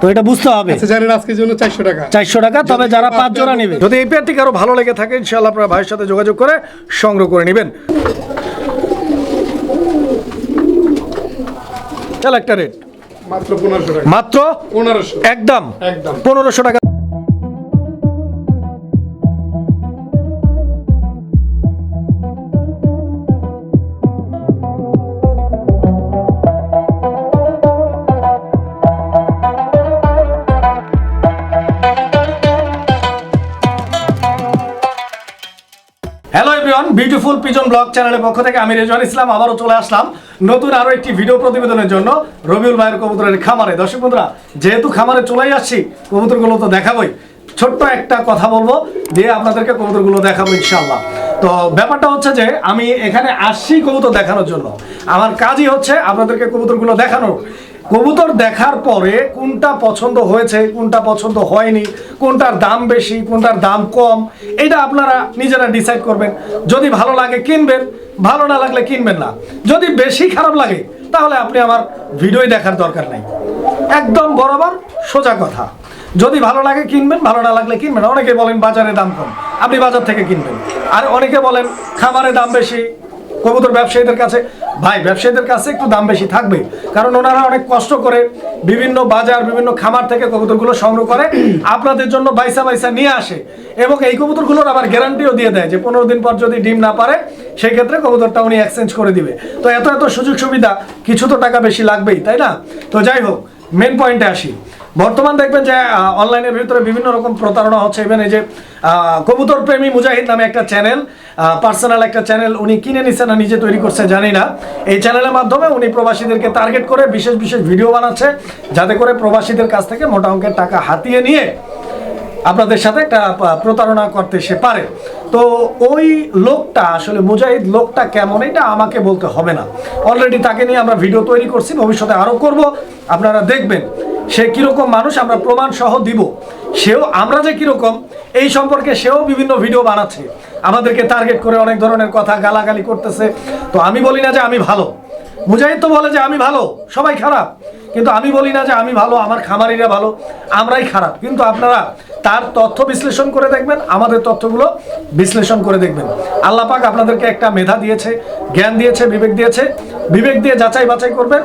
তো এটা বুঝতে হবে। আচ্ছা জানেন আজকের জন্য চারশো টাকা। চারশো টাকা তবে যারা পাঁচ জোড়া নেবে। যদি এই পেয়ারটি কারও ভালো লেগে থাকে ইনশাআল্লাহ আপনারা ভাইয়ের সাথে যোগাযোগ করে সংগ্রহ করে নেবেন। চল একটা রেট মাত্র পনেরোশো টাকা। মাত্র পনেরোশো। একদম। একদম। পনেরোশো টাকা। বিউটিফুল পিজন ব্লগ চ্যানেলের পক্ষ থেকে আমি রেজওয়ান ইসলাম, আবারও চলে আসলাম নতুন আরও একটি ভিডিও প্রতিবেদনের জন্য রবিউল ভাইয়ের কবুতরের খামারে। দর্শক বন্ধুরা, যেহেতু খামারে চলেই আসছি, কবুতরগুলো তো দেখাবোই। ছোট্ট একটা কথা বলব, দিয়ে আপনাদেরকে কবুতরগুলো দেখাবো ইনশাল্লাহ তো ব্যাপারটা হচ্ছে যে, আমি এখানে আসছি কবুতর দেখানোর জন্য। আমার কাজই হচ্ছে আপনাদেরকে কবুতরগুলো দেখানো কবুতর দেখার পরে কোনটা পছন্দ হয়েছে, কোনটা পছন্দ হয়নি, কোনটার দাম বেশি, কোনটার দাম কম, এটা আপনারা নিজেরা ডিসাইড করবেন। যদি ভালো লাগে কিনবেন, ভালো না লাগলে কিনবেন না। যদি বেশি খারাপ লাগে, তাহলে আপনি আমার ভিডিওই দেখার দরকার নেই। একদম বরাবর সোজা কথা। যদি ভালো লাগে কিনবেন, ভালো না লাগলে কিনবেন অনেকে বলেন বাজারে দাম কম। আপনি বাজার থেকে কিনবেন। আর অনেকে বলেন খামারে দাম বেশি, কবুতর ব্যবসায়ীদের কাছে ভাই, ব্যবসায়ীদের কাছে একটু দাম বেশি থাকবে, কারণ ওনারা অনেক কষ্ট করে বিভিন্ন বাজার, বিভিন্ন খামার থেকে কবুতরগুলো সংগ্রহ করে আপনাদের জন্য বাইসা বাইসা নিয়ে আসে এবং এই কবুতরগুলোর আবার গ্যারান্টিও দিয়ে দেয় যে পনেরো দিন পর যদি ডিম না পারে সেই ক্ষেত্রে কবুতরটা উনি এক্সচেঞ্জ করে দিবে। তো এত এত সুযোগ সুবিধা, কিছু তো টাকা বেশি লাগবেই, তাই না? তো যাই হোক মেন পয়েন্টে আসি। বর্তমান দেখবেন যে অনলাইনের ভিতরে বিভিন্ন রকম প্রতারণা হচ্ছে। ইভেন এই যে কবুতর প্রেমী মুজাহিদ নামে একটা চ্যানেল পার্সোনাল একটা চ্যানেল উনি কিনে নিছে না, নিজে তৈরি করছে, জানি না। এই চ্যানেলের মাধ্যমে উনি প্রবাসীদেরকে টার্গেট করে বিশেষ বিশেষ ভিডিও বানাচ্ছে, যাতে করে প্রবাসীদের কাছ থেকে মোটা অঙ্কের টাকা হাতিয়ে নিয়ে আপনাদের সাথে একটা প্রতারণা করতে সে পারে। তো ওই লোকটা, আসলে মুজাহিদ লোকটা কেমন, এটা আমাকে বলতে হবে না। অলরেডি তাকে নিয়ে আমরা ভিডিও তৈরি করছি, ভবিষ্যতে আরও করব। আপনারা দেখবেন। সে কীরকম মানুষ আমরা প্রমাণ সহ দিব। সেও, আমরা যে কীরকম, এই সম্পর্কে সেও বিভিন্ন ভিডিও বানাচ্ছে। আমাদেরকে টার্গেট করে অনেক ধরনের কথা গালাগালি করতেছে। তো আমি বলি না যে আমি ভালো। মুজাহিদ তো বলে যে আমি ভালো, সবাই খারাপ। কিন্তু আমি বলি না যে আমি ভালো, আমার খামারিরা ভালো, আমরাই খারাপ। কিন্তু আপনারা তার তথ্য বিশ্লেষণ করে দেখবেন, আমাদের তথ্যগুলো বিশ্লেষণ করে দেখবেন। আল্লাহ পাক আপনাদেরকে একটা মেধা দিয়েছে, জ্ঞান দিয়েছে, বিবেক দিয়েছে। বিবেক দিয়ে যাচাই বাছাই করবেন।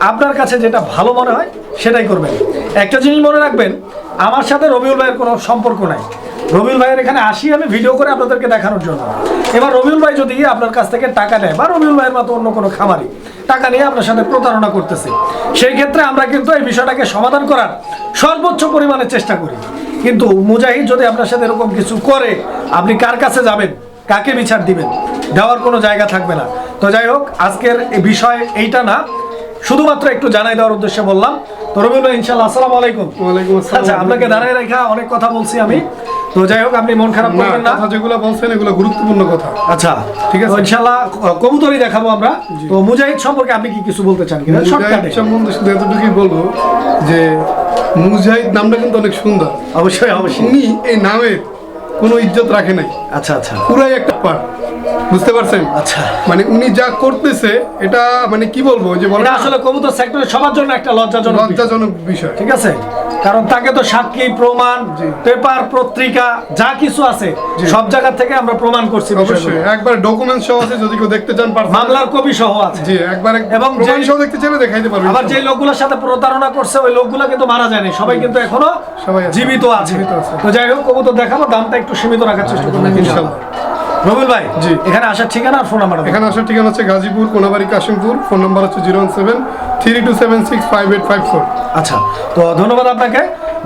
আপনার কাছে যেটা ভালো মনে হয়, সেটাই করবেন। একটা জিনিস মনে রাখবেন, আমার সাথে রবিউল ভাইয়ের কোনো সম্পর্ক নাই। রবিউল ভাইয়ের এখানে আসি আমি ভিডিও করে আপনাদেরকে দেখানোর জন্য। এবার রবিউল ভাই যদি আপনার কাছ থেকে টাকা নেয় বা রবিউল ভাইয়ের মতো অন্য কোনো খামারি টাকা নিয়ে আপনার সাথে প্রতারণা করতেছে সেই ক্ষেত্রে আমরা কিন্তু এই বিষয়টাকে সমাধান করার সর্বোচ্চ পরিমাণে চেষ্টা করি। কিন্তু মুজাহিদ যদি আপনার সাথে এরকম কিছু করে আপনি কার কাছে যাবেন? কাকে বিচার দিবেন? দেওয়ার কোনো জায়গা থাকবে না। তো যাই হোক আজকের এই বিষয় এইটা না। শুধুমাত্র একটু জানাই দেওয়ার উদ্দেশ্যে বললাম। তো রবিউল ভাই ইনশাল্লাহ আসসালামু আলাইকুম। আচ্ছা আপনাকে দাঁড়ায় রেখা অনেক কথা বলছি আমি। তো যাই হোক আপনি মন খারাপ করবেন না কথা যেগুলো বলছেন এগুলো গুরুত্বপূর্ণ কথা। আচ্ছা ঠিক আছে। ক- কবুতরই দেখাবো আমরা। তো মুজাহিদ সম্পর্কে আপনি কি কিছু বলতে চান কিনা? শর্টকাটে সম্বন্ধে শুধু এতটুকুই বলব যে মুজাহিদ নামটা কিন্তু অনেক সুন্দর। অবশ্যই অবশ্যই। উনি এই নামের কোনো ইজ্জত রাখে নাই। আচ্ছা আচ্ছা। পুরাই একটা পার বুঝতে পারছেন? আচ্ছা। মানে উনি যা করতেছে এটা মানে কি বলব যে বলে আসলে কবুতর সেক্টরে সবার জন্য একটা লজ্জাজনক লজ্জাজনক বিষয়। ঠিক আছে? কারণ তাকে তো সাক্ষী প্রমাণ পেপার পত্রিকা যা কিছু আছে সব জায়গা থেকে আমরা প্রমাণ করছি অবশ্যই একবার ডকুমেন্ট সহ আছে যদি কেউ দেখতে চান মামলার কপি সহ আছে। জি একবার এবং যে- প্রমাণ সহ দেখতে চাইলে দেখাইতে পারবেন আবার যে লোকগুলোর সাথে প্রতারণা করছে ওই লোকগুলো কিন্তু মারা যায়নি। সবাই কিন্তু এখনও জীবিত আছে। জীবিত আছে। তো যাই হোক কবুতর দেখাবো দামটা একটু সীমিত রাখার চেষ্টা করবেন ইনশাল্লাহ। রবিল ভাই জি। এখানে আসার ঠিকানা আর ফোন নাম্বার এখানে আসার ঠিকানা হচ্ছে গাজীপুর কোনাবাড়ি কাশিমপুর। ফোন নাম্বার হচ্ছে zero one seven three two seven six five eight five four. আচ্ছা তো ধন্যবাদ আপনাকে।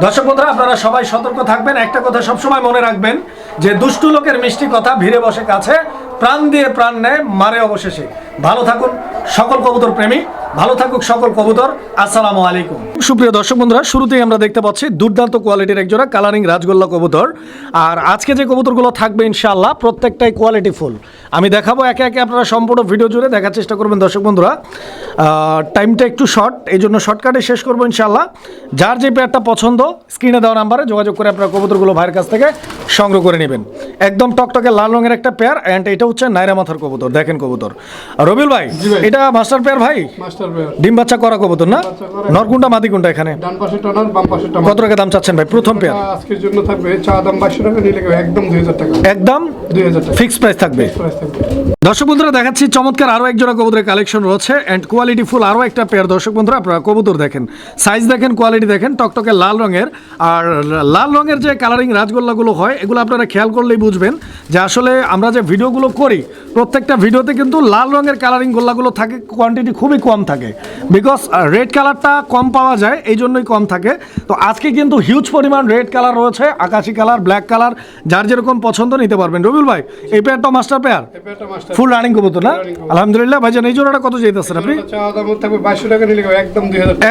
দর্শক বন্ধুরা আপনারা সবাই সতর্ক থাকবেন। একটা কথা সবসময় মনে রাখবেন যে দুষ্টু লোকের মিষ্টি কথা ভিড়ে বসে কাছে প্রাণ দিয়ে প্রাণ নেয় মারে অবশেষে। ভালো থাকুন সকল কবুতর প্রেমী ভালো থাকুক সকল কবুতর। আসসালামু আলাইকুম। সুপ্রিয় দর্শক বন্ধুরা শুরুতেই আমরা দেখতে পাচ্ছি দুর্দান্ত কোয়ালিটির একজোড়া কালারিং রাজগোল্লা কবুতর। আর আজকে যে কবুতরগুলো থাকবে ইনশাআল্লাহ প্রত্যেকটাই কোয়ালিটি ফুল আমি দেখাবো একে একে আপনারা সম্পূর্ণ ভিডিও জুড়ে দেখার চেষ্টা করবেন দর্শক বন্ধুরা। টাইমটা একটু শর্ট এই জন্য শর্টকাটে শেষ করব ইনশাআল্লাহ। যার যে পেয়ারটা পছন্দ স্ক্রিনে দেওয়া নাম্বারে যোগাযোগ করে আপনারা কবুতরগুলো ভাইয়ের কাছ থেকে সংগ্রহ করে নেবেন। একদম টকটকে লাল রঙের একটা পেয়ার অ্যান্ড এটা হচ্ছে নাইরা মাথার কবুতর দেখেন কবুতর। রবিল ভাই এটা মাস্টার পেয়ার ভাই? ডিম বাচ্চা করা কবুতর না। নরকুন্ডা মাদিকুন্ডা কোনটা এখানে? ডান পাশে টানার বাম পাশে টানার কত টাকা দাম চাচ্ছেন ভাই? প্রথম পেয়ার। আজকের জন্য থাকবে চা দাম টাকা নিলে একদম দুই হাজার টাকা। একদম? দুই হাজার টাকা। ফিক্স প্রাইস থাকবে। প্রাইস থাকবে। দর্শক বন্ধুরা দেখাচ্ছি চমৎকার আরও এক জোড়া কবুতরের কালেকশন রয়েছে এন্ড কোয়ালিটি ফুল আরও একটা পেয়ার দর্শক বন্ধুরা আপনারা কবুতর দেখেন। সাইজ দেখেন কোয়ালিটি দেখেন টকটকে লাল রঙের। আর লাল রঙের যে কালারিং রাজগোল্লাগুলো হয় এগুলো আপনারা খেয়াল করলেই বুঝবেন যে আসলে আমরা যে ভিডিওগুলো করি প্রত্যেকটা ভিডিওতে কিন্তু লাল রঙের কালারিং গোল্লাগুলো থাকে কোয়ান্টিটি খুবই কম থাকে। বিকজ রেড কালারটা কম পাওয়া যায় এই জন্যই কম থাকে। তো আজকে কিন্তু হিউজ পরিমাণ রেড কালার রয়েছে আকাশি কালার ব্ল্যাক কালার যার যেরকম পছন্দ নিতে পারবেন। রবিউল ভাই এই পেয়ারটা মাস্টার পেয়ার ফুল রানিং কবুতর না? Running কবুতর। আলহামদুলিল্লাহ ভাইজান এই জোড়াটা কত চাইতেছেন আপনি?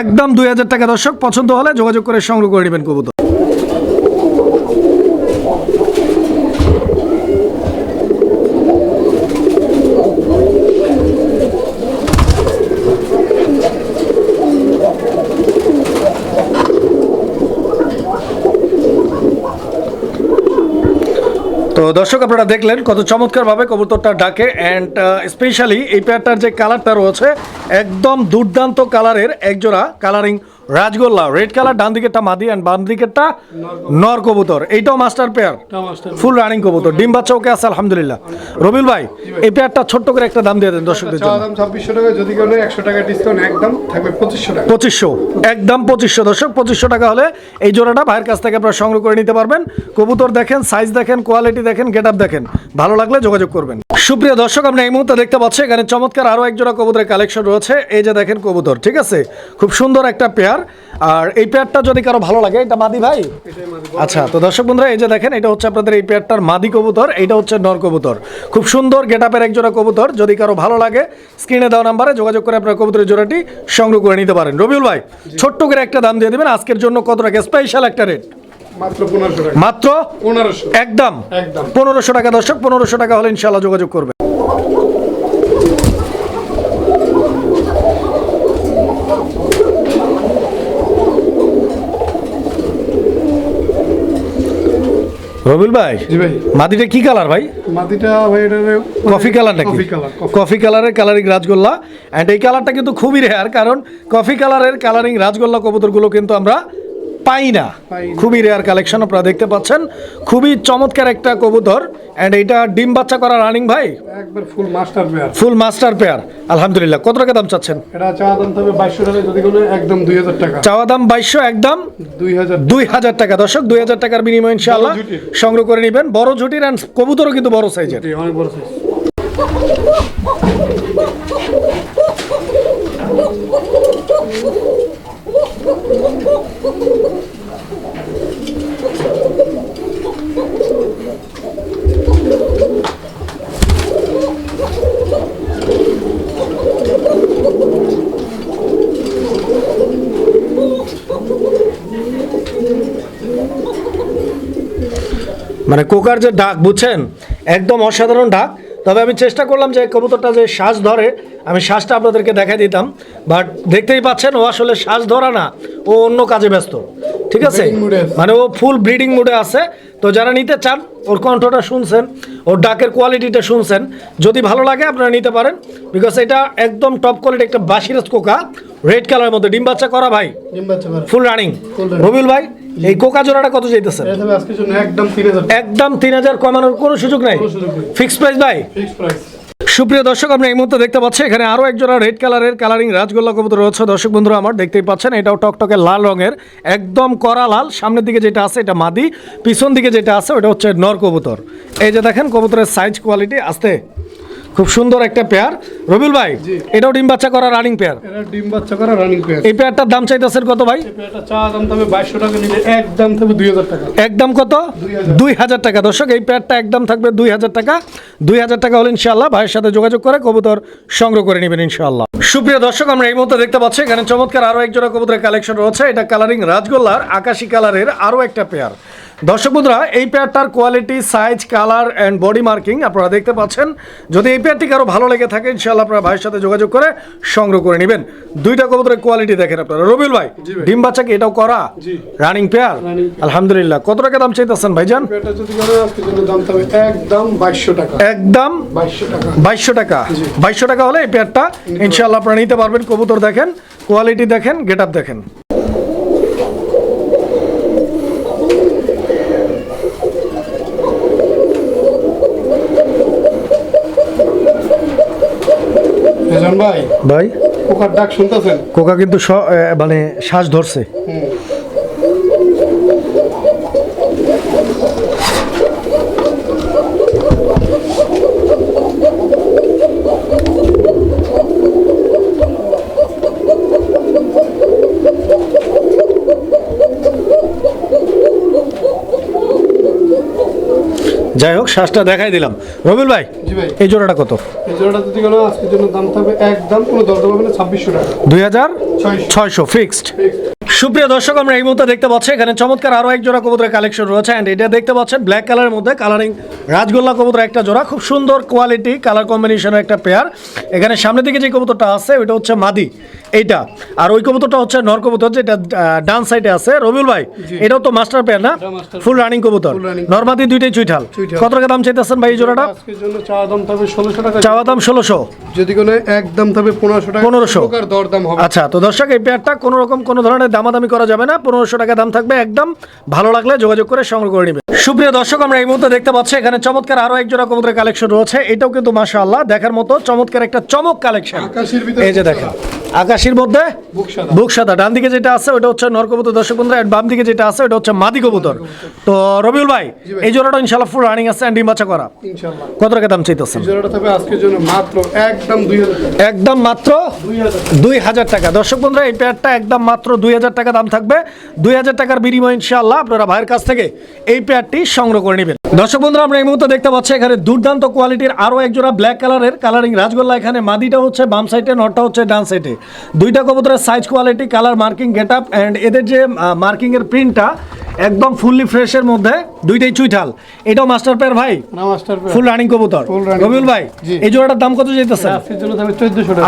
একদম দুই হাজার টাকা দর্শক পছন্দ হলে যোগাযোগ করে সংগ্রহ করে নেবেন কবুতর। দর্শক, আপনারা দেখলেন কত চমৎকারভাবে কবুতরটা ডাকে অ্যান্ড স্পেশালি এই পেয়ারটার যে কালারটা রয়েছে, একদম দুর্দান্ত কালারের একজোড়া কালারিং রাজগোল্লা রেড কালার ডান দিকেরটা মাদি অ্যান্ড বাম দিকেরটা নর কবুতর। এইটাও মাস্টার পেয়ার ফুল রানিং কবুতর। ডিম বাচ্চা ওকে আছে আলহামদুলিল্লাহ। রবিল ভাই এই পেয়ারটা ছোট্ট করে একটা দাম দিয়ে দেন দর্শকদের জন্য। দাম ছাব্বিশশো টাকা যদি কেউ নেয় একশো টাকা ডিসকাউন্ট একদম থাকবে পঁচিশশো টাকা। পঁচিশশো একদম পঁচিশশো। দর্শক পঁচিশশো টাকা হলে এই জোড়াটা ভাইয়ের কাছ থেকে আপনারা সংগ্রহ করে নিতে পারবেন। কবুতর দেখেন সাইজ দেখেন কোয়ালিটি দেখেন গেট আপ দেখেন। ভালো লাগলে যোগাযোগ করবেন। সুপ্রিয় দর্শক, আমরা এই মুহূর্তে দেখতে পাচ্ছি, এখানে চমৎকার আরও একজোড়া কবুতরের কালেকশন রয়েছে। এই যে দেখেন কবুতর, ঠিক আছে? খুব সুন্দর একটা পেয়ার। আর এই পেয়ারটা যদি কারও ভালো লাগে, এটা মাদি ভাই? আচ্ছা তো দর্শক বন্ধুরা, এই যে দেখেন, এটা হচ্ছে আপনাদের এই পেয়ারটার মাদি কবুতর, এইটা হচ্ছে নর কবুতর। খুব সুন্দর গেট আপের এক জোড়া কবুতর, যদি কারও ভালো লাগে, স্ক্রিনে দেওয়া নাম্বারে যোগাযোগ করে আপনার কবুতরের জোড়াটি সংগ্রহ করে নিতে পারেন। রবিউল ভাই, ছোট্ট করে একটা দাম দিয়ে দেবেন, আজকের জন্য কত টাকা? স্পেশাল একটা রেট মাত্র একদম। পনেরোশো টাকা দর্শক পনেরোশো টাকা হলে ইনশাল্লাহ যোগাযোগ করবে। রবিউল ভাই মাদিটা কি কালার ভাই? মাটিটা ভাই এটা কফি কালার নাকি? Coffee coffee. কালারের কালারিং রাজগোল্লা। অ্যান্ড এই কালারটা কিন্তু খুবই রেয়ার কারণ কফি কালারের কালারিং রাজগোল্লা কবুতরগুলো কিন্তু আমরা পাই না খুবই রেয়ার কালেকশন আপনারা দেখতে পাচ্ছেন। খুবই চমৎকার একটা কবুতর। অ্যান্ড এটা ডিম বাচ্চা করা রানিং ভাই? একবার full master pair full master pair আলহামদুলিল্লাহ। কত টাকা দাম চাচ্ছেন? এটা চা দাম থাকবে বাইশশো টাকা যদি কেউ নেয় একদম দুই হাজার টাকা। চাওয়া দাম বাইশশো একদম? দুই হাজার। দুই হাজার টাকা। দর্শক দুই হাজার টাকার বিনিময় ইনশাআল্লাহ সংগ্রহ করে নেবেন। বড় ঝুটির অ্যান্ড কবুতরও কিন্তু বড় সাইজের অনেক বড় সাইজ মানে কোকার যে ডাক বুঝছেন? একদম অসাধারণ ডাক। তবে আমি চেষ্টা করলাম যে কবুতরটা যে শ্বাস ধরে আমি শ্বাসটা আপনাদেরকে দেখাই দিতাম। বাট দেখতেই পাচ্ছেন ও আসলে শ্বাস ধরা না ও অন্য কাজে ব্যস্ত। ঠিক আছে। মানে ও ফুল ব্রিডিং মুডে আছে। তো যারা নিতে চান ওর কণ্ঠটা শুনছেন ওর ডাকের কোয়ালিটিটা শুনছেন যদি ভালো লাগে আপনারা নিতে পারেন। বিকজ এটা একদম টপ কোয়ালিটি একটা বাসিরাজ কোকা রেড কালারের মধ্যে। ডিম বাচ্চা করা ভাই? ডিম বাচ্চা ফুল রানিং। রবিউল ভাই এই কোকা জোড়াটা কত চাইতেছেন? একদম তিন হাজার। কমানোর কোনো সুযোগ নাই। ফিক্স প্রাইস ভাই? সুপ্রিয় দর্শক আপনি এই মুহূর্তে দেখতে পাচ্ছেন এখানে আরও একজোড়া রেড কালারের কালারিং রাজগোল্লা কবুতর রয়েছে। দর্শক বন্ধুরা আমার দেখতেই পাচ্ছেন এটাও টকটকে লাল রঙের একদম কড়া লাল। সামনের দিকে যেটা আছে এটা মাদি। পিছন দিকে যেটা আছে ওটা হচ্ছে নর কবুতর। এই যে দেখেন কবুতরের সাইজ কোয়ালিটি আসতে। খুব সুন্দর একটা পেয়ার রবিউল ভাই এটাও ডিম বাচ্চা করা রানিং পেয়ার ডিম বাচ্চা করা রানিং পেয়ার এই পেয়ারটার দাম চাইতেছেন কত ভাই? একদম থাকবে দুই হাজার টাকা। একদম কত? 2000 দুই হাজার টাকা। দর্শক এই পেয়ারটা একদম থাকবে দুই হাজার টাকা। দুই হাজার টাকা হলে ইনশাল্লাহ ভাইয়ের সাথে যোগাযোগ করে কবুতর সংগ্রহ করে নেবেন ইনশাল্লাহ সুপ্রিয় দর্শক আমরা এই মুহূর্তে দেখতে পাচ্ছি এখানে চমৎকার আরও এক জোড়া কবুতরের কালেকশন রয়েছে। এটা কালারিং রাজগোল্লার আকাশি কালারের আরও একটা পেয়ার দর্শক বন্ধুরা এই পেয়ারটার quality size colour and body marking আপনারা দেখতে পাচ্ছেন। যদি এই পেয়ারটি কারও ভালো লেগে থাকে ইনশাল্লাহ আপনারা ভাইয়ের সাথে যোগাযোগ করে সংগ্রহ করে নেবেন। দুইটা কবুতরের কোয়ালিটি দেখেন আপনারা। রবিল ভাই ডিম বাচ্চা কি এটাও করা? রানিং পেয়ার আলহামদুলিল্লাহ। কত টাকা দাম চাইতেছেন ভাইজান? বাইশশো টাকা। একদম বাইশশো টাকা। বাইশশো টাকা। বাইশশো টাকা হলে এই পেয়ারটা ইনশাল্লাহ আপনারা নিতে পারবেন। কবুতর দেখেন কোয়ালিটি দেখেন গেট আপ দেখেন ভাই ভাই? কোকার ডাক শুনতেছেন? কোকা কিন্তু মানে শ্বাস ধরছে। হুম। যাই হোক শ্বাসটা দেখাই দিলাম। রবিল ভাই এই জোড়াটা কত? এই জোড়াটা যদি কোনো আজকের জন্য দাম থাকবে একদম কোনো দরদাম হবে না ছাব্বিশশো টাকা। দুই হাজার ছয়শো। ফিক্সড সুপ্রিয় দর্শক আমরা এই মুহূর্তে দেখতে পাচ্ছি এখানে চমৎকার আরও এক জোড়া কবুতরের কালেকশন রয়েছে অ্যান্ড এটা দেখতে পাচ্ছেন ব্ল্যাক কালারের মধ্যে কালারিং রাজগোল্লা কবুতর একটা জোড়া খুব সুন্দর কোয়ালিটি কালার কম্বিনেশনের একটা পেয়ার এখানে সামনের দিকে যে কবুতরটা আছে ওইটা হচ্ছে মাদি। এইটা। আর ওই কবুতরটা হচ্ছে নর কবুতর যেটা ডান সাইডে আছে। রবিউল ভাই এটাও তো মাস্টার পেয়ার না? ফুল রানিং কবুতর। Full দুইটাই চুইঠাল। কত টাকা দাম চাইতেছেন ভাই জোড়াটা? চাওয়া দাম থাকবে ষোলোশো টাকা। চাওয়া দাম ষোলোশো। যদি কোনো একদম থাকবে পনেরোশো টাকা 1500 প্রকার দরদাম হবে। আচ্ছা তো দর্শক এই পেয়ারটা কোনো রকম কোনো ধরনের দামাদামি করা যাবে না। পনেরোশো টাকা দাম থাকবে একদম। ভালো লাগলে যোগাযোগ করে সংগ্রহ করে নেবে সুপ্রিয় দর্শক আমরা এই মুহূর্তে দেখতে পাচ্ছি এখানে চমৎকার আরও এক জোড়া কবুতরের কালেকশন রয়েছে। এটাও কিন্তু মাশাআল্লাহ দেখার মতো চমৎকার একটা চমক কালেকশন এই যে দেখেন আকাশের মধ্যে বুক সাদা। বুক সাদা ডান দিকে যেটা আছে ওটা হচ্ছে নর কবুতর। দর্শক বন্ধুরা আর বাম দিকে যেটা আছে ওটা হচ্ছে মাদি কবুতর। তো রবিউল ভাই। এই জোড়াটা ইনশাআল্লাহ ফুল রানিং আছে ডিম বাচ্চা করা। কত টাকা দাম চাইতেছেন? এই জোড়াটা থাকবে আজকের জন্য মাত্র একদম দুই হাজার টাকা। একদম মাত্র দুই হাজার দুই হাজার টাকা। দর্শক বন্ধুরা এই পেয়ারটা একদম মাত্র দুই হাজার টাকা দাম থাকবে। দুই হাজার টাকার বিনিময় ইনশাআল্লাহ আপনারা ভাইয়ের কাছ থেকে এই পেয়ারটি সংগ্রহ করে নেবেন। দর্শক বন্ধুরা আমরা এই মুহূর্তে দেখতে পাচ্ছি এখানে দুর্দান্ত কোয়ালিটির আরও এক জোড়া ব্ল্যাক কালারের কালারিং রাজগোল্লা এখানে মাদিটা হচ্ছে বাম সাইডে নটটা হচ্ছে ডান সাইডে দুইটা কবুতরের size quality colour marking get up and এদের যে মার্কিং এর প্রিন্টটা একদম ফুললি ফ্রেশের মধ্যে দুইটাই চুইঠাল। এটাও মাস্টার পেয়ার ভাই? মাস্টার ফুল রানিং কবুতর। রবিউল ভাই এই জোড়াটার দাম কত যেতেছে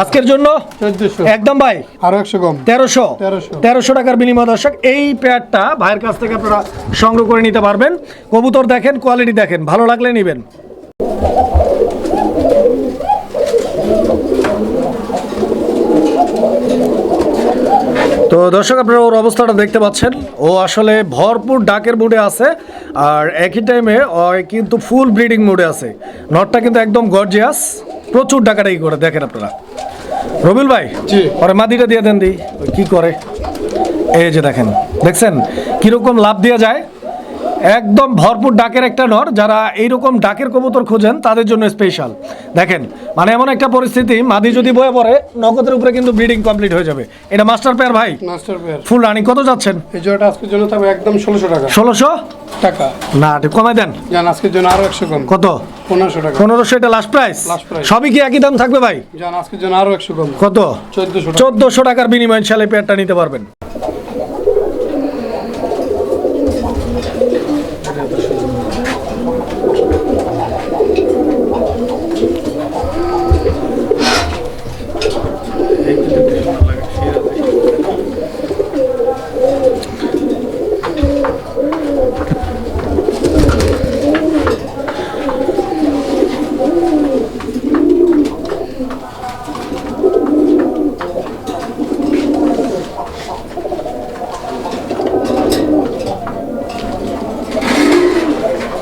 আজকের জন্য একদম ভাই। আরও একশো কম। তেরোশো। তেরোশো। টাকার বিনিময় দর্শক এই পেয়ারটা ভাইয়ের কাছ থেকে আপনারা সংগ্রহ করে নিতে পারবেন। কবুতর দেখেন কোয়ালিটি দেখেন ভালো লাগলে নেবেন। তো দর্শক আপনারা ওর অবস্থাটা দেখতে পাচ্ছেন। ও আসলে ভরপুর ডাকের মুডে আছে আর একই টাইমে কিন্তু ফুল ব্রিডিং মুডে আছে। নটটা কিন্তু একদম গর্জিয়াস প্রচুর ডাকাডাকি করে দেখেন আপনারা। রবিল ভাই পরে মাদিটা দিয়ে দেন দি কি করে? এই যে দেখেন দেখছেন? কীরকম লাভ দেওয়া যায়? একদম ভরপুর ডাকের একটা নর যারা এইরকম ডাকের কবুতর খোঁজেন তাদের জন্য স্পেশাল দেখেন মানে এমন একটা পরিস্থিতি মাদি যদি বয়ে পড়ে নগদের উপরে কিন্তু ব্রিডিং কমপ্লিট হয়ে যাবে। এটা মাস্টার পেয়ার ভাই? মাস্টার পেয়ার ফুল রানিং কত যাচ্ছেন? এই জোড়াটা আজকের জন্য থাকবে একদম ষোলোশো টাকা। ষোলোশো? টাকা। না একটু কমাই দেন। জান আজকের জন্য আরও একশো কম। কত? পনেরোশো টাকা। পনেরোশো এটা লাস্ট প্রাইস Last price। সবই কি একই দাম থাকবে ভাই? জান আজকের জন্য আরও একশো কম। কত? চোদ্দশো টাকা। চোদ্দশো টাকার বিনিময় এই পেয়ারটা নিতে পারবেন।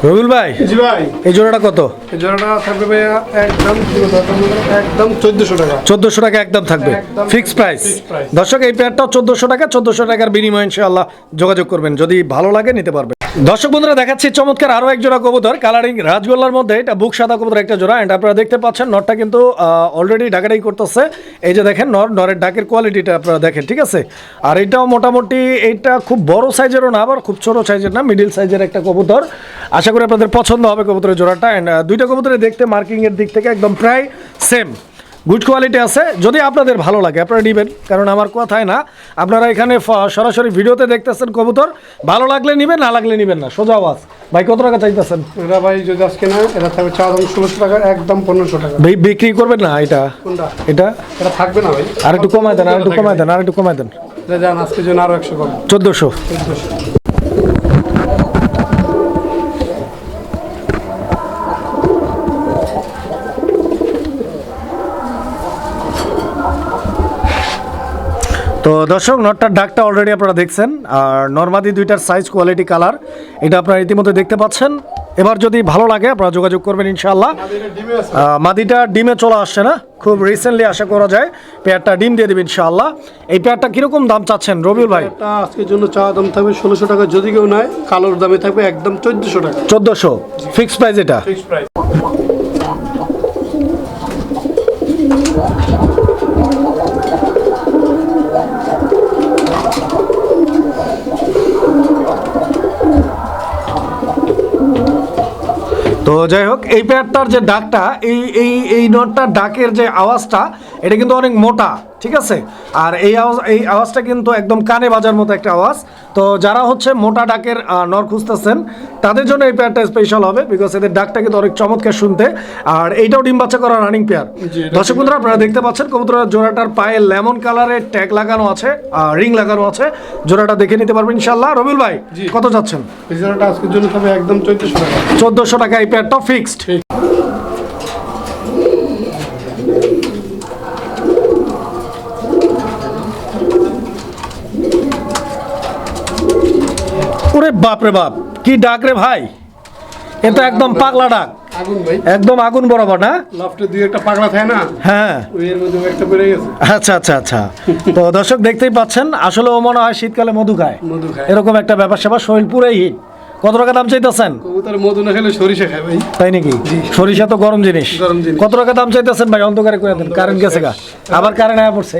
রবিউল ভাই জি ভাই। এই জোড়াটা কত? এই জোড়াটা থাকবে ভাইয়া একদম একদম চোদ্দশো টাকা। চোদ্দশো টাকা একদম থাকবে। ফিক্সড ফিক্স প্রাইস দর্শক এই পেয়ারটাও চোদ্দশো টাকা চোদ্দশো টাকার বিনিময়ে ইনশাআল্লাহ যোগাযোগ করবেন। যদি ভালো লাগে নিতে পারবেন। দর্শক বন্ধুরা, দেখাচ্ছি চমৎকার আরও এক জোড়া কবুতর, কালারিং রাজগোল্লার মধ্যে। এটা বুক সাদা কবুতর একটা জোড়া এন্ড আপনারা দেখতে পাচ্ছেন, নটটা কিন্তু অলরেডি ডাকাডাকি করতেছে। এই যে দেখেন, নর, নরের ডাকের কোয়ালিটিটা আপনারা দেখেন, ঠিক আছে? আর এটাও মোটামুটি এইটা খুব বড় সাইজেরও না, আবার খুব ছোট সাইজের না মিডিল সাইজের একটা কবুতর। আশা করি আপনাদের পছন্দ হবে কবুতরের জোড়াটা অ্যান্ড দুইটা কবুতরে দেখতে মার্কিং এর দিক থেকে একদম প্রায় সেম গুড কোয়ালিটি আছে। যদি আপনাদের ভালো লাগে আপনারা নেবেন। কারণ আমার কথায় না আপনারা এখানে সরাসরি ভিডিওতে দেখতেছেন কবুতর। ভালো লাগলে নেবেন না লাগলে নেবেন না। সোজা আওয়াজ। ভাই কত টাকা চাইতেছেন? এটা ভাই যদি আজকে না এটা থাকবে চার দাম ষোলোশো টাকা একদম পনেরোশো টাকা। বিক্রি করবেন না এটা? এটা? এটা থাকবে না ভাই। আর একটু কমায় দেন আর একটু কমায় দেন আর একটু কমায় দেন। জান জন্য আরও একশো কম। চোদ্দোশো। চোদ্দশো। তো দর্শক নটটার ডাকটা অলরেডি আপনারা দেখছেন আর নর্মাদি দুইটার সাইজ কোয়ালিটি কালার এটা আপনারা ইতিমধ্যে দেখতে পাচ্ছেন। এবার যদি ভালো লাগে আপনারা যোগাযোগ করবেন ইনশাআল্লাহ। মাদিটা ডিমে চলে আসছে না? খুব রিসেন্টলি আশা করা যায় পেয়ারটা ডিম দিয়ে দেবে ইনশাআল্লাহ। এই পেয়ারটা কীরকম দাম চাচ্ছেন রবিউল ভাই? আজকের জন্য চাওয়া দাম থাকবে ষোলোশো টাকা যদি কেউ নেয় কালোর দামে থাকবে একদম চোদ্দশো টাকা। চোদ্দোশো। ফিক্সড প্রাইস এটা? ফিক্স প্রাইস তো যাই হোক এই পেয়ারটার যে ডাকটা এই এই এই নটটার ডাকের যে আওয়াজটা এটা কিন্তু অনেক মোটা ঠিক আছে? আর এই আওয়াজ এই আওয়াজটা কিন্তু একদম কানে বাজার মতো একটা আওয়াজ। তো যারা হচ্ছে মোটা ডাকের নর খুঁজতেছেন তাদের জন্য এই পেয়ারটা স্পেশাল হবে বিকজ এদের ডাকটা কিন্তু অনেক চমৎকার শুনতে। আর এইটাও ডিম বাচ্চা করা রানিং পেয়ার দর্শক বন্ধুরা আপনারা দেখতে পাচ্ছেন কবুতরের জোড়াটার পায়ে লেমন কালারের ট্যাগ লাগানো আছে আর রিং লাগানো আছে। জোড়াটা দেখে নিতে পারবেন ইনশাল্লাহ রবিউল ভাই কত যাচ্ছেন? এই জোড়াটা আজকের জন্য একদম চোদ্দশো টাকা। চোদ্দোশো টাকা এই পেয়ারটা ফিক্সড ওরে বাপ কি ডাক রে ভাই? এ তো একদম পাগলা ডাক। আগুন ভাই। একদম আগুন বরাবর না? লাফটে দুই একটা পাগলা থাকে না? হ্যাঁ। এর মধ্যে একটা বেড়ে গেছে। আচ্ছা আচ্ছা আচ্ছা। তো দর্শক দেখতেই পাচ্ছেন আসলে ও মনে হয় শীতকালে মধু খায়। মধু খায়। এরকম একটা ব্যাপার স্যাপার শরীর পুরাই হিট। কত টাকা দাম চাইতেছেন? কবুতর মধু না খেলে সরিষা খায় ভাই। তাই নাকি? সরিষা তো গরম জিনিস। কত টাকা দাম চাইতেছেন ভাই? অন্ধকারে করে দেন কারেন্ট গেছে গা। আবার কারেন্ট আয়া পড়ছে।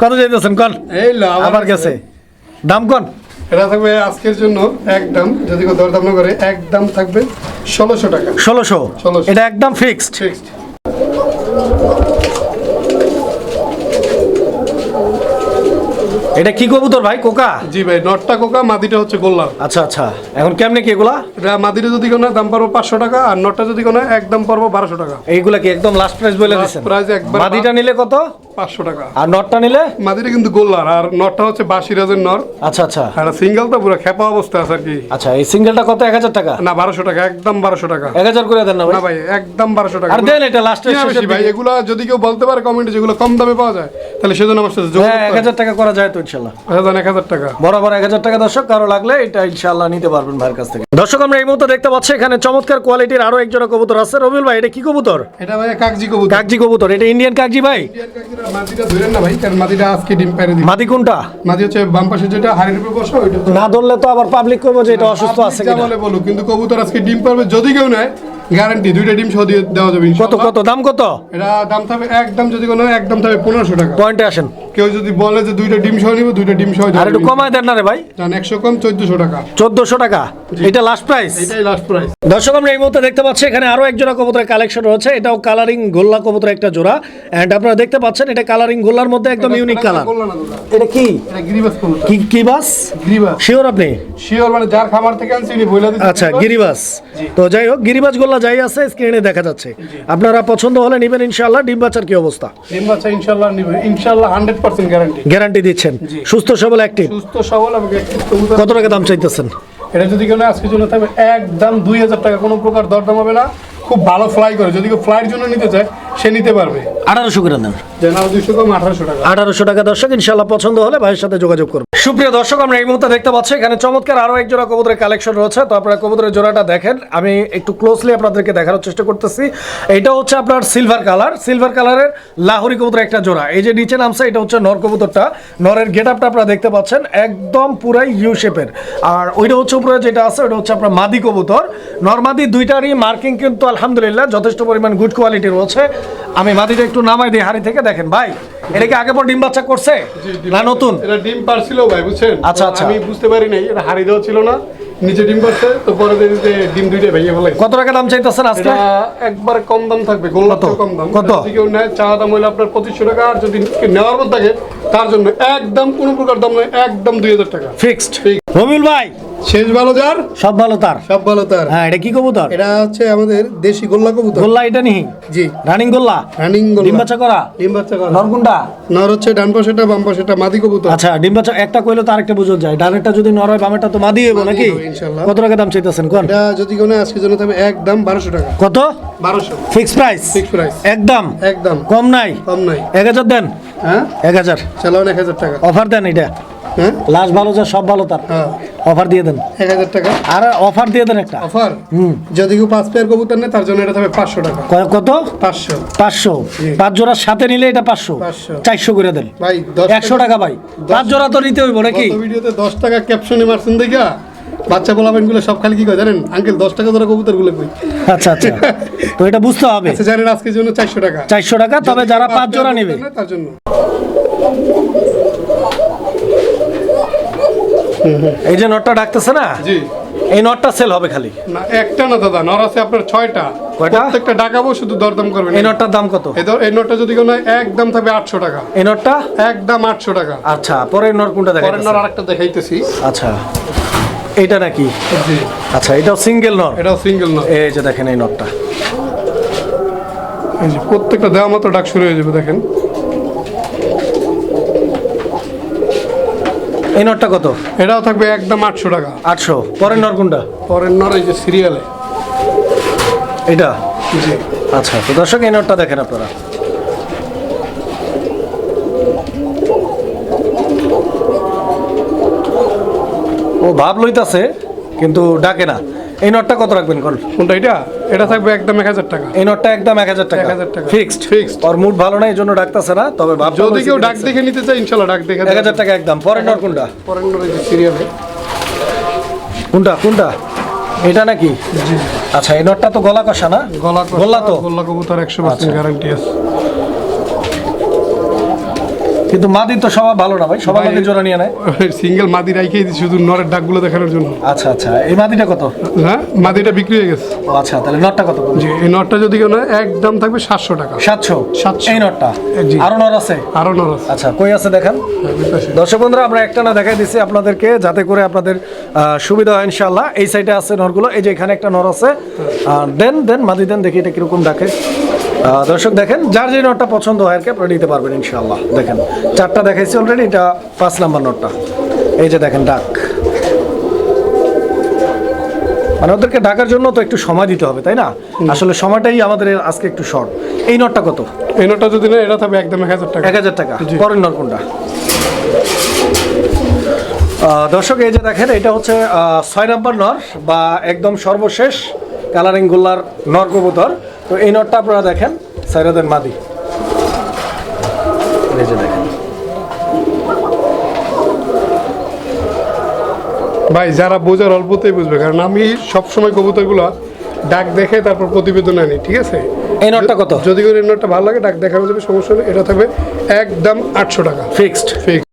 কত চাইতেছেন কন? এই আবার গেছে। দাম কন? এটা থাকবে আজকের জন্য একদম যদি কেউ দরদাম না করে একদম থাকবে ষোলোশো টাকা। ষোলোশো? 1600 এটা একদম ফিক্সড ফিক্সড এটা কি কবুতর ভাই? কোকা? জি ভাই নটটা কোকা মাদিটা হচ্ছে গোল্লা। আচ্ছা আচ্ছা। এখন কেমনে কি এগুলা? এটা মাদিটা যদি কোনো দাম পারব পাঁচশো টাকা আর নটটা যদি কোনো একদম পারব বারোশো টাকা। এইগুলা কি একদম লাস্ট প্রাইস বলে দিচ্ছেন price একবার মাদিটা নিলে কত? পাঁচশো টাকা। আর নটটা নিলে? মাদিটা কিন্তু গোল্লার আর নটটা হচ্ছে বাসিরাজের নর আচ্ছা আচ্ছা। আর সিঙ্গেল তো পুরো খেপা অবস্থা আছে আর কি। আচ্ছা এই সিঙ্গেলটা কত? এক হাজার টাকা? না বারোশো টাকা একদম বারোশো টাকা। এক হাজার করে দেন না ভাই। একদম বারোশো টাকা। আর দেন এটা লাস্টে ভাই এগুলা যদি কেউ বলতে পারে কমেন্টে যেগুলো কম দামে পাওয়া যায় তাহলে সেজন্য আমার সাথে হ্যাঁ এক হাজার টাকা করা যায় তো ইনশাল্লাহ। আচ্ছা, এক হাজার টাকা। বরাবর এক হাজার টাকা দর্শক কারও লাগলে এটা ইনশাল্লাহ নিতে পারবেন ভাইয়ের কাছ থেকে। দর্শক আমরা এই মুহূর্তে দেখতে পাচ্ছি এখানে চমৎকার কোয়ালিটির আরও একজোড়া কবুতর আছে। রবিউল ভাই এটা কি কবুতর? এটা ভাই কাকজি কবুতর। কাকজি কবুতর এটা ইন্ডিয়ান কাকজি ভাই? ধরেন না ভাই কারণ আজকে ডিম পেরে কোনটা? মাদি হচ্ছে বাম পাশে যেটা হাড়ির উপর বসা ওইটা না ধরলে তো আবার পাবলিক করব যে এটা অসুস্থ আছে কিনা। বলে কিন্তু কবুতর আজকে ডিম পারবে যদি কেউ নেয় গ্যারান্টি দুইটা ডিম সহ দিয়ে দেওয়া যাবে কত কত দাম কত? এটা দাম থাকবে একদম যদি কোনো একদম থাকবে পনেরোশো টাকা। পয়েন্টে আসেন। কেউ যদি বলে যে দুইটা ডিম সহ নিবে দুইটা ডিম সহ আর একটু কমায় দেন না রে ভাই। জান একশো কম চোদ্দশো টাকা। চোদ্দশো টাকা? এটা লাস্ট প্রাইস এটাই লাস্ট প্রাইস দর্শক আমরা এই মুহূর্তে দেখতে পাচ্ছি এখানে আরও এক জোড়া কবুতরের কালেকশন রয়েছে। এটাও কালারিং গোল্লা কবুতরের একটা জোড়া। এন্ড আপনারা দেখতে পাচ্ছেন এটা কালারিং গোল্লার মধ্যে একদম ইউনিক কালার এটা কি? গিরিবাস কি গিরিবাস। শিওর আপনি? শিওর মানে যার থেকে আনছি উনি বইলা দিচ্ছে। আচ্ছা গিরিবাস? তো যাই হোক গিরিবাস গোল্লা যাই আছে স্ক্রিনে দেখা যাচ্ছে। আপনারা পছন্দ হলে নেবেন ইনশাআল্লাহ। ডিম বাচ্চার কি অবস্থা? ডিম বাচ্চা ইনশাল্লাহ নিবে। ইনশাল্লাহ হান্ড্রেড গ্যারান্টি গ্যারান্টি দিচ্ছেন। সুস্থ সবল অ্যাক্টিভ সুস্থ সবল এবং কত টাকা দাম চাইতেছেন? এটা যদি কেউ আজকে আজকের জন্য থাকবে একদম দুই হাজার টাকা। কোনো প্রকার দরদাম হবে না। খুব ভালো ফ্লাই করে। যদি কেউ ফ্লাইয়ের জন্য নিতে চায় সে নিতে পারবে। আঠারোশো করে দুইশো কম আঠারোশো টাকা। আঠারোশো টাকা দর্শক ইনশাল্লাহ পছন্দ হলে ভাইয়ের সাথে যোগাযোগ করুন। সুপ্রিয় দর্শক, আমরা এই মুহূর্তে দেখতে পাচ্ছি, এখানে চমৎকার আরও এক জোড়া কবুতরের কালেকশন রয়েছে। তো আপনারা কবুতরের জোড়াটা দেখেন। আমি একটু ক্লোজলি আপনাদেরকে দেখানোর চেষ্টা করতেছি। এটা হচ্ছে আপনার সিলভার কালার সিলভার কালারের লাহোরি কবুতর একটা জোড়া। এই যে নিচে নামছে, এটা হচ্ছে নর কবুতরটা। নরের গেট আপটা আপনারা দেখতে পাচ্ছেন, একদম পুরাই ইউ শেপের আর ওইটা হচ্ছে উপরে যেটা আছে ওটা হচ্ছে আপনার মাদি কবুতর। নর্মাদি দুইটারই মার্কিং কিন্তু আলহামদুলিল্লাহ যথেষ্ট পরিমাণ গুড কোয়ালিটি রয়েছে। আমি মাদিটা একটু নামাই দিই হাড়ি থেকে দেখেন ভাই। এটা কি আগে পর ডিম বাচ্চা করছে? না নতুন? এটা ডিম পারছিল ভাই বুঝছেন? আচ্ছা, আচ্ছা। আমি বুঝতে পারি নাই এটা হাড়ি দেওয়া ছিল না নিচে ডিম পারছে তো পরে দেখি ডিম দুইটা ভেঙে ফেলে কত টাকা দাম চাইতেছেন আজকে? একবার কম দাম থাকবে গোল্লার কত? কম দাম। কত? যদি কেউ নেয় চা দাম হলে আপনার পঁচিশশো টাকা আর যদি নেওয়ার মতো থাকে তার জন্য একদম কোনো প্রকার দাম নয় একদম দুই হাজার টাকা। ফিক্সড রবিউল ভাই শেষ ভালো যার? সব ভালো তার। সব ভালো তার। হ্যাঁ এটা কি কবুতর? এটা হচ্ছে আমাদের দেশি গোল্লা কবুতর। গোল্লা এটা নিহি জি। রানিং গোল্লা? রানিং ডিম গোল্লা বাচ্চা করা? ডিম বাচ্চা করা। নরকুন্ডা নর হচ্ছে ডান পাশেটা বাম পাশেটা মাদি কবুতর। আচ্ছা ডিম বাচ্চা একটা কইলে তো আরেকটা বুঝো যায়। ডানেরটা যদি নর হয় বামেরটা তো মাদি হইব নাকি? হবে, ইনশাল্লাহ। কত টাকা দাম চাইতেছেন কোন? এটা যদি কোনো আজকের জন্য থাকবে একদম বারোশো টাকা। কত? বারোশো। Fix price? Fix price. একদম একদম কম নাই? কম নাই। এক হাজার দেন। হ্যাঁ? এক হাজার। চালান এক হাজার টাকা। অফার দেন এটা। লাস্ট ভালো যা সব ভালো তার। হ্যাঁ। অফার দিয়ে দেন। এক হাজার টাকা? আর অফার দিয়ে দেন একটা। অফার? হুম। যদি কেউ পাঁচ পেয়ার কবুতর নেয় তার জন্য এটা থাকবে পাঁচশো টাকা। কত? পাঁচশো। পাঁচশো। পাঁচ জোড়ার সাথে নিলে এটা পাঁচশো। 500 চারশো করে দেন। ভাই একশো টাকা। ভাই। পাঁচ জোড়া তো নিতে হইব নাকি? ভিডিওতে দশ টাকা ক্যাপশনে মারছেন দেখা। বাচ্চা বলাবেনগুলো সব খালি কি কয় জানেন? আঙ্কেল দশ টাকা ধরে কবুতরগুলো কই? আচ্ছা আচ্ছা। তো এটা বুঝতে হবে। আচ্ছা জানেন আজকের জন্য চারশো টাকা। চারশো টাকা তবে যারা পাঁচ জোড়া নেবে। তার জন্য। এই যে নটটা ডাকতেছে না? জি। এই নটটা সেল হবে খালি? না একটা না দাদা নর আছে আপনার ছয়টা? প্রত্যেকটা ডাকাবো শুধু দরদাম করবেন। এই নটটার দাম কত? এই ধর- এই নোটটা যদি কোনো একদম থাকবে আটশো টাকা। এই নটটা? একদম আটশো টাকা। আচ্ছা পরের নট কোনটা দেখা পরের নর আরেকটা দেখাইতেছি। আচ্ছা এটা নাকি? জি। আচ্ছা এটাও সিঙ্গেল নট এটাও সিঙ্গেল নর। এই যে দেখেন এই নটটা। এই যে প্রত্যেকটা দেওয়া মতো ডাক শুরু হয়ে যাবে দেখেন। এই নটটা কত? এটাও থাকবে একদম আটশো টাকা। আটশো। পরের নর কোনটা? পরের নর এই যে সিরিয়ালে। এটা? জি। আচ্ছা তো দর্শক এই নটটা দেখেন আপনারা। ও ভাব লইতাছে কিন্তু ডাকে না। এই নটটা কত রাখবেন কোন কোনটা এটা? এটা থাকবে একদম এক হাজার টাকা। এই নটটা একদম এক হাজার টাকা। 1000 টাকা। ফিক্সড। Fixed। ওর মুড ভালো না এই জন্য ডাকতেছে না তবে ভাব যদি কেউ ডাক দেখে নিতে চায় ইনশাল্লাহ ডাক দেখে এক হাজার টাকা একদম। পরের নট কোনটা? পরের এই যে সিরিয়ালে কোনটা? কোনটা? এটা নাকি? আচ্ছা এই নটটা তো গলা কষা না? গলা গোল্লা তো? গোল্লা কবুতর একশো পার্সেন্ট আচ্ছা। গ্যারান্টি আছে। কিন্তু মাদি তো সবাই ভালো না ভাই সবার ভাই, জোড়া নিয়ে নেয়। সিঙ্গেল মাদি রাইখেই দিচ্ছি শুধু নরের ডাকগুলো দেখানোর জন্য। আচ্ছা আচ্ছা এই মাদিটা কত? হ্যাঁ মাদিটা বিক্রি হয়ে গেছে। ও আচ্ছা তাহলে নটটা কত জি এই নটটা যদি কেউ নেয় একদম থাকবে সাতশো টাকা। সাতশো? 700 এই নটটা? জি। আরও নর আছে? আরও নর আছে। আচ্ছা কই আছে দেখেন? হ্যাঁ। দর্শক বন্ধুরা আমরা একটা না দেখাই দিছি আপনাদেরকে যাতে করে আপনাদের সুবিধা হয় ইনশাল্লাহ এই সাইডে আছে নরগুলো এই যে এখানে একটা নর আছে। আহ, দেন দেন মাদি দেন দেখি এটা কীরকম ডাকে। দর্শক দেখেন যার যে নটটা পছন্দ হয় আর কি আপনারা নিতে পারবেন ইনশাল্লাহ দেখেন চারটা দেখাইছি অলরেডি এটা পাঁচ নাম্বার নটটা এই যে দেখেন ডাক। মানে ওদেরকে ডাকার জন্য তো একটু সময় দিতে হবে তাই না? আসলে সময়টাই আমাদের আজকে একটু শর্ট এই নটটা কত? এই নটটা যদি নেয় এটা থাকবে একদম এক হাজার টাকা। এক হাজার টাকা। পরের নর কোনটা? আহ, দর্শক এই যে দেখেন এটা হচ্ছে আহ, ছয় নম্বর নর বা একদম সর্বশেষ কালারিং গোল্লার নর কবুতর। তো এই নরটা আপনারা দেখেন সাইরাদের মাদি। এই যে দেখেন। ভাই যারা বোঝার অল্পতেই বুঝবে কারণ আমি সবসময় কবুতরগুলো ডাক দেখে তারপর প্রতিবেদন আনি ঠিক আছে? এই নটটা কত? যদি করে এই নটটা ভালো লাগে ডাক দেখানো যাবে সমস্যা নেই এটা থাকবে একদম আটশো টাকা। Fixed fix